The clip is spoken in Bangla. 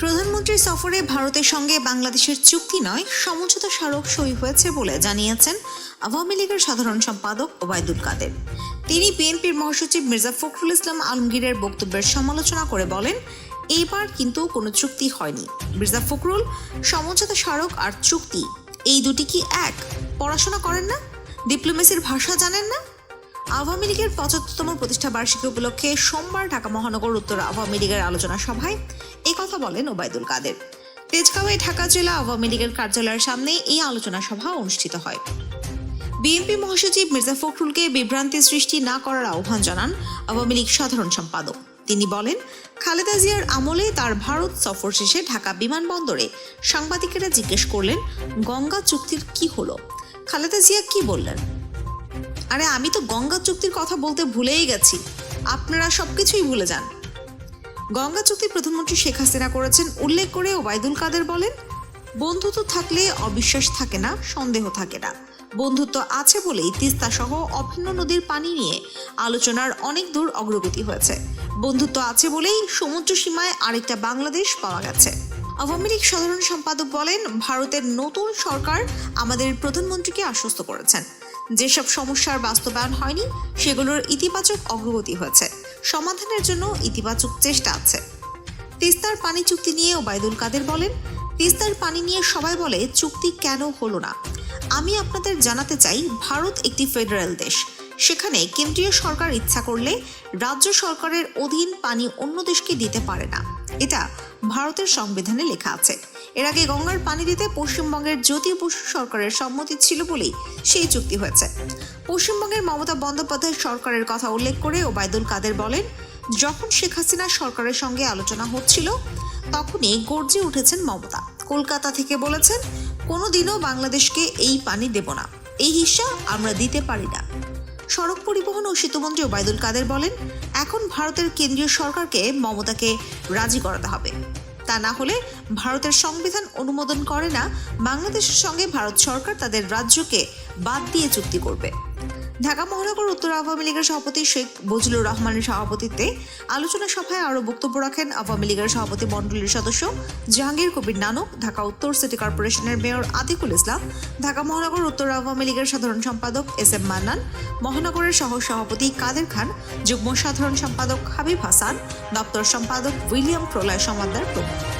প্রধানমন্ত্রীর সফরে ভারতের সঙ্গে বাংলাদেশের চুক্তি নয়, সমঝোতা স্মারক সই হয়েছে বলে জানিয়েছেন আওয়ামী লীগের সাধারণ সম্পাদক ওবায়দুল কাদের। তিনি বিএনপির মহাসচিব মির্জা ফখরুল ইসলাম আলমগীরের বক্তব্যের সমালোচনা করে বলেন এইবার কিন্তু কোনো চুক্তি হয়নি। মির্জা ফখরুল, সমঝোতা স্মারক আর চুক্তি, এই দুটি কি এক? পড়াশোনা করেন না? ডিপ্লোমেসির ভাষা জানেন না? আওয়ামী লীগের পঁচাত্তরতম প্রতিষ্ঠা বার্ষিকী উপলক্ষে সোমবার ঢাকা মহানগর উত্তর আওয়ামী লীগের আলোচনা সভায় এই কথা বলেন ওবায়দুল কাদের। তেজগাঁওয়ে ঢাকা জেলা আওয়ামী লীগের কার্যালয়ের সামনে এই আলোচনা সভা অনুষ্ঠিত হয়। বিএনপি মহাসচিব মির্জা ফখরুলকে বিভ্রান্তি সৃষ্টি না করার আহ্বান জানান আওয়ামী লীগ সাধারণ সম্পাদক। তিনি বলেন, খালেদা জিয়ার আমলে তার ভারত সফর শেষে ঢাকা বিমানবন্দরে সাংবাদিকেরা জিজ্ঞেস করলেন, গঙ্গা চুক্তির কি হলো? খালেদা জিয়া কি বললেন? আরে আমি তো গঙ্গা চুক্তির কথা বলতে ভুলেই গেছি। আপনারা সবকিছুই ভুলে যান। গঙ্গা চুক্তি প্রধানমন্ত্রী শেখ হাসিনা করেছেন, উল্লেখ করে ওবায়দুল কাদের বলেন, বন্ধুত্ব থাকলে অবিশ্বাস থাকে না, সন্দেহ থাকে না। বন্ধুত্ব আছে বলেই তিস্তা সহ অভিন্ন নদীর পানি নিয়ে আলোচনার অনেক দূর অগ্রগতি হয়েছে। বন্ধুত্ব আছে বলেই সমুদ্র সীমায় আরেকটা বাংলাদেশ পাওয়া গেছে। আওয়ামী লীগ সাধারণ সম্পাদক বলেন, ভারতের নতুন সরকার আমাদের প্রধানমন্ত্রীকে আশ্বস্ত করেছেন। যেসব সমস্যার বাস্তবায়ন হয়নি, সেগুলোর ইতিবাচক অগ্রগতি হয়েছে। সমাধানের জন্য ইতিবাচক চেষ্টা আছে। তিস্তার পানি চুক্তি নিয়ে ওবায়দুল কাদের বলেন, তিস্তার পানি নিয়ে সবাই বলে চুক্তি কেন হলো না। আমি আপনাদের জানাতে চাই, ভারত একটি ফেডারেল দেশ। সেখানে কেন্দ্রীয় সরকার ইচ্ছা করলে রাজ্য সরকারের অধীন পানি অন্য দেশকে দিতে পারে না। এটা ভারতের সংবিধানে লেখা আছে। এর আগে গঙ্গার পানি দিতে পশ্চিমবঙ্গের জ্যোতি বসু সরকারের সম্মতি ছিল বলেই সেই চুক্তি হয়েছে। পশ্চিমবঙ্গের মমতা বন্দ্যোপাধ্যায় সরকারের কথা উল্লেখ করে ওবায়দুল কাদের বলেন, যখন শেখ হাসিনা সরকারের সঙ্গে আলোচনা হচ্ছিল, তখনই গর্জে উঠেছেন মমতা। কলকাতা থেকে বলেছেন, কোনোদিনও বাংলাদেশকে এই পানি দেব না। এই হিস্সা আমরা দিতে পারি না। সড়ক পরিবহন ও সেতুমন্ত্রী ওবায়দুল কাদের বলেন, এখন ভারতের কেন্দ্রীয় সরকারকে মমতাকে রাজি করাতে হবে। তা না হলে ভারতের সংবিধান অনুমোদন করে না, বাংলাদেশের সঙ্গে ভারত সরকার তাদের রাজ্যকে বাদ দিয়ে চুক্তি করবে। ঢাকা মহানগর উত্তর আওয়ামী লীগের সভাপতি শেখ বজলুর রহমানের সভাপতিত্বে আলোচনা সভায় আরও বক্তব্য রাখেন আওয়ামী লীগের সভাপতি মণ্ডলীর সদস্য জাহাঙ্গীর কবির নানক, ঢাকা উত্তর সিটি কর্পোরেশনের মেয়র আতিকুল ইসলাম, ঢাকা মহানগর উত্তর আওয়ামী লীগের সাধারণ সম্পাদক এস এম মান্নান, মহানগরের সহ সভাপতি কাদের খান, যুগ্ম সাধারণ সম্পাদক হাবিব হাসান, দপ্তর সম্পাদক উইলিয়াম প্রলয় সমাদ্দার প্রমুখ।